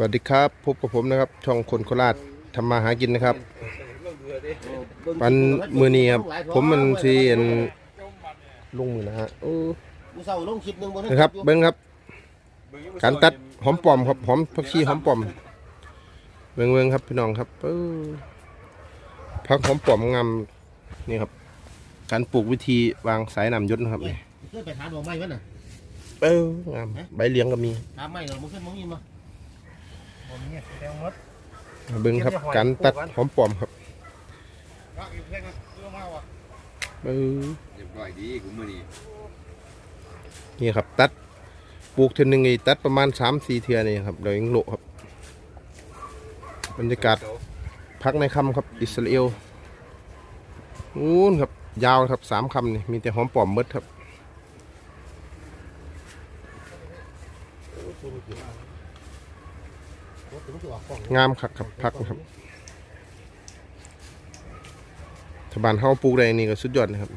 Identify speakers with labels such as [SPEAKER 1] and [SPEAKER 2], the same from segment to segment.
[SPEAKER 1] สวัสดีครับพบกับผมนะครับ ช่องคนโคราชทำมาหากินนะครับ วันมือนี้ครับผมมันสีเอ็นลงมือนะฮะโอ้
[SPEAKER 2] กูเศร้าลงคลิปหนึงบ่ได้
[SPEAKER 1] นะครับเบิ้งครับ การตัดหอมปลอมครับหอมผักชีหอมปลอมเบิ้งเบิ้งครับพี่น้องครับเออผักหอมปลอมงามนี่ครับ การปลูกวิธีวางสายน้ำยศนะครับนี่
[SPEAKER 2] เคยไปถามบอกไม่มันน่ะ
[SPEAKER 1] เอองามใบเหลียงก็มี
[SPEAKER 2] ถามไม่เหรอมึงเคยมองยินมา
[SPEAKER 3] ผมเนี่ยแตงมด
[SPEAKER 1] เบิ้งครับการตัดหอมปลอมครับ
[SPEAKER 3] รักอีกเพลงนึงเรื่องมากว่ะ
[SPEAKER 1] เออ
[SPEAKER 4] เรียบร้อยดีกูมือนี้
[SPEAKER 1] นี่ครับตัดปลูกเทอหนึงนี่ตัดประมาณสามสี่เทือนี่ครับเดี๋ยวยังโละครับบรรยากาศพักในคำครับอิสราเอลนู้นครับ ยาวครับสามคำนี่มีแต่หอมปลอมหมดครับ งามคักครับพักนะครับถ้าบ้านเฮาปลูกได้นี่ก็สุดยอดนะครับ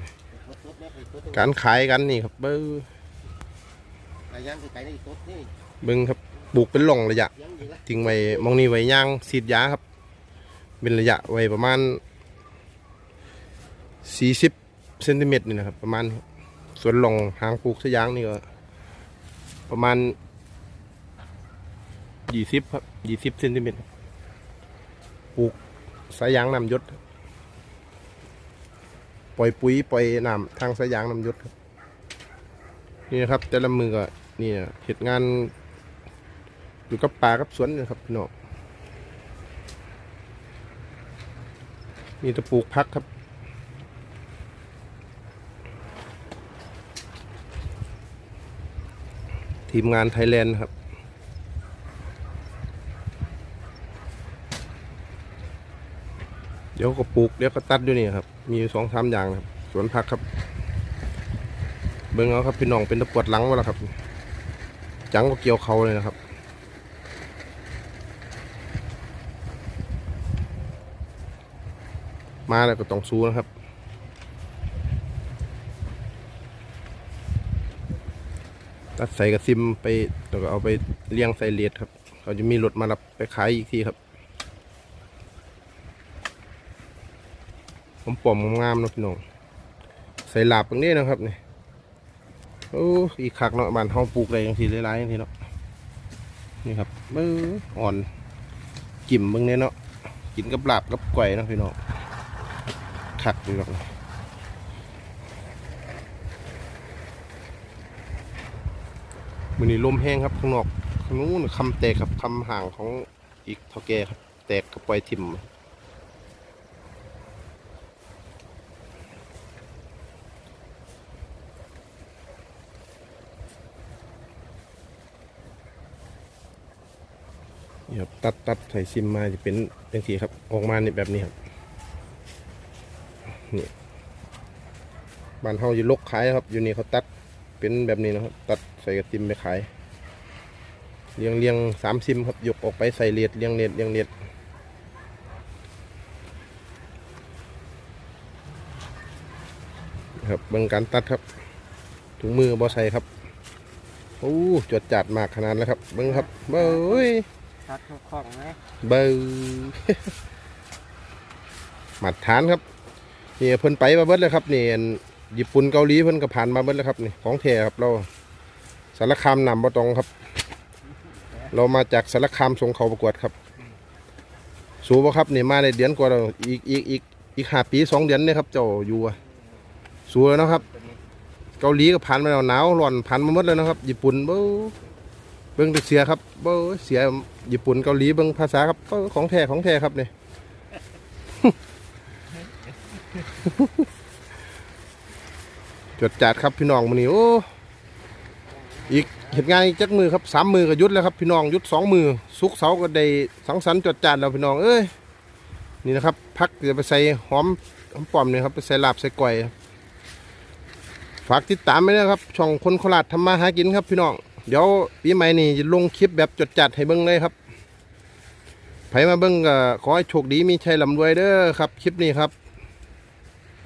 [SPEAKER 1] การขายกันนี่ครับเบิ้ง
[SPEAKER 2] ไก่ย่างคือไก่ในตดนี่
[SPEAKER 1] เบิ้งครับปลูกเป็นหล่องระยะ
[SPEAKER 2] ยังดีละ
[SPEAKER 1] ทิ้งไว้มองนี่ไว้ย่างสีดยาครับ เป็นระยะไว้ประมาณ40เซนติเมตรนี่นะครับ ประมาณนี้ครับส่วนหล่องหางปลูกสยางนี่ก็ประมาณ 20ครับ20เซนติเมตรปลูกสายยางนำยศปล่อยปุ๋ยปล่อยน้ำทางสายยางนำยศครับนี่นะครับ แต่ละมือก็นี่เหตุงาน อยู่กับป่ากับสวนนะครับพี่น้องมีแตะปลูกพักครับทีมงานไทยแลนด์ครับ ดี๋ยวก็ปลูกเดี๋ยวก็ตัดด้วยนี่ครับ มีสองสามอย่างครับ สวนผักครับ เบิ่งเอาครับพี่น้องเป็นตะปวดหลังวะละครับ จังก็เกี่ยวเขาเลยนะครับมาแล้วก็ต้องสู้นะครับ ตัดใส่กระซิมไปแล้วก็เอาไปเลี้ยงใส่เลดครับ เขาจะมีรถมารับไปขายอีกทีครับ ผมปอมงามๆนะพี่น้องใส่หลาบตรงนี้นะครับนี่โอ้อีกคักเนาะบ้านเฮาปลูกอะไรอย่างทีหลายๆอย่างทีเนาะนี่ครับเบ้ออ่อนกิ่มเบิ่งเนี่ยเนาะกินกับหลาบกับก๋วยเนะพี่น้องคักดีหรอกมือนี้ลมแห้งครับข้างนอกข้างนู้นคำแตกครับคำห่างของอีกเท่าแก่ครับ แตกกับปล่อยทิม นี่ครับตัดตัดใส่ซิมมาจะเป็นอย่างทีครับออกมาเนี่ยแบบนี้ครับนี่บ้านเฮาอยู่ลกขายครับ อยู่นี่เขาตัดเป็นแบบนี้นะครับ ตัดใส่กระติมไปขายเรียงเรียงสามซิมครับยกออกไปใส่เลียดเรียงเลียดเรียงเลียดครับเบิ่งการตัดครับถุงมือบอใส่ครับโอ้จวดจัดมากขนาดแล้วครับเบิ่งครับเบ้ย
[SPEAKER 3] ตัดของไหม
[SPEAKER 1] เบอร์หมัดฐานครับนี่เพิ่นไปมาเบิดเลยครับนี่ญี่ปุ่นเกาหลีเพิ่นก็ผ่านมาเบิดแล้วครับนี่ของแท้ครับเราสารคามนำบ่ตรงครับ เรามาจากสารคามสงเขาประกวดครับ สูบครับนี่มาในเดือนกว่าเราอีกอีกอีกอีกห้าปีสองเดือนเนี่ยครับ เจ้าอยู่อะสูแล้วนะครับ เกาหลีก็ผ่านมาแล้วหนาวร้อนผ่านมาหมดเลยนะครับ ญี่ปุ่นเบ้ บิ่งแต่เสียครับเบ้เสียญี่ปุ่นเกาหลีเบิ่งภาษาครับเบ้ของแท้ของแท้ครับเนี่ยจดจัดครับพี่น้องมือนี้โอ้อีกเหตุงานอีกจักมือครับสามมือก็ยุดแล้วครับพี่น้องยุดสองมือสุกเสาก็ได้สังสรรค์จดจัดแล้วพี่น้องเอ้ยนี่นะครับ พักจะไปใส่หอมหอมปอมเนี่ยครับไปใส่ลาบใส่ก๋วยฝากติดตามไว้นะครับ ช่องคนโคราชทำมาหากินครับพี่น้อง เดี๋ยวปีใหม่นี่ลงคลิปแบบจดจัดให้เบิ้งเลยครับไผมาเบิ้งก็ขอให้โชคดีมีชัยลำรวยเด้อครับ คลิปนี้ครับ